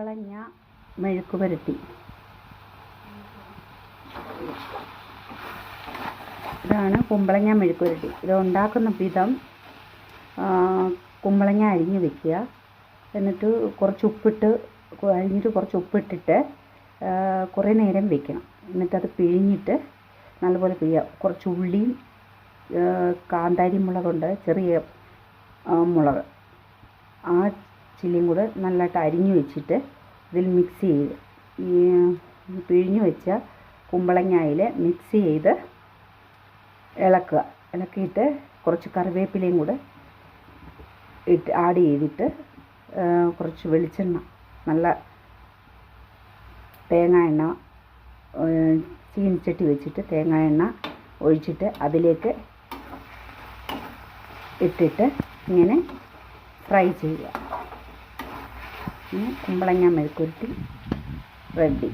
കുമ്പളങ്ങ മെഴുക്ക് പുരട്ടി. ഇതാണ് കുമ്പളങ്ങ മെഴുക്ക് പുരട്ടി. ഇത് ഉണ്ടാക്കുന്ന വിധം കുമ്പളങ്ങ അരിഞ്ഞ് വെക്കുക. എന്നിട്ട് കുറച്ച് ഉപ്പിട്ട് അരിഞ്ഞിട്ട് കുറച്ച് ഉപ്പിട്ടിട്ട് കുറേ നേരം വെക്കണം. എന്നിട്ടത് പിഴിഞ്ഞിട്ട് നല്ലപോലെ പിഴിയുക. കുറച്ച് ഉള്ളിയും കാന്താരി മുളകുണ്ട് ചെറിയ മുളക്. ആ ചില്ലിയും കൂടെ നല്ലതായിട്ട് അരിഞ്ഞു വെച്ചിട്ട് ഇതിൽ മിക്സ് ചെയ്ത് ഈ പിഴിഞ്ഞു വെച്ച കുമ്പളങ്ങായിൽ മിക്സ് ചെയ്ത് ഇളക്കുക. ഇളക്കിയിട്ട് കുറച്ച് കറിവേപ്പിലയും കൂടെ ഇട്ട് ആഡ് ചെയ്തിട്ട് കുറച്ച് വെളിച്ചെണ്ണ നല്ല തേങ്ങ എണ്ണ ചീനിച്ചട്ടി വെച്ചിട്ട് തേങ്ങ എണ്ണ ഒഴിച്ചിട്ട് അതിലേക്ക് ഇട്ടിട്ട് ഇങ്ങനെ ഫ്രൈ ചെയ്യുക. കുമ്പളങ്ങ മെഴുക്കുരുട്ടി റെഡി.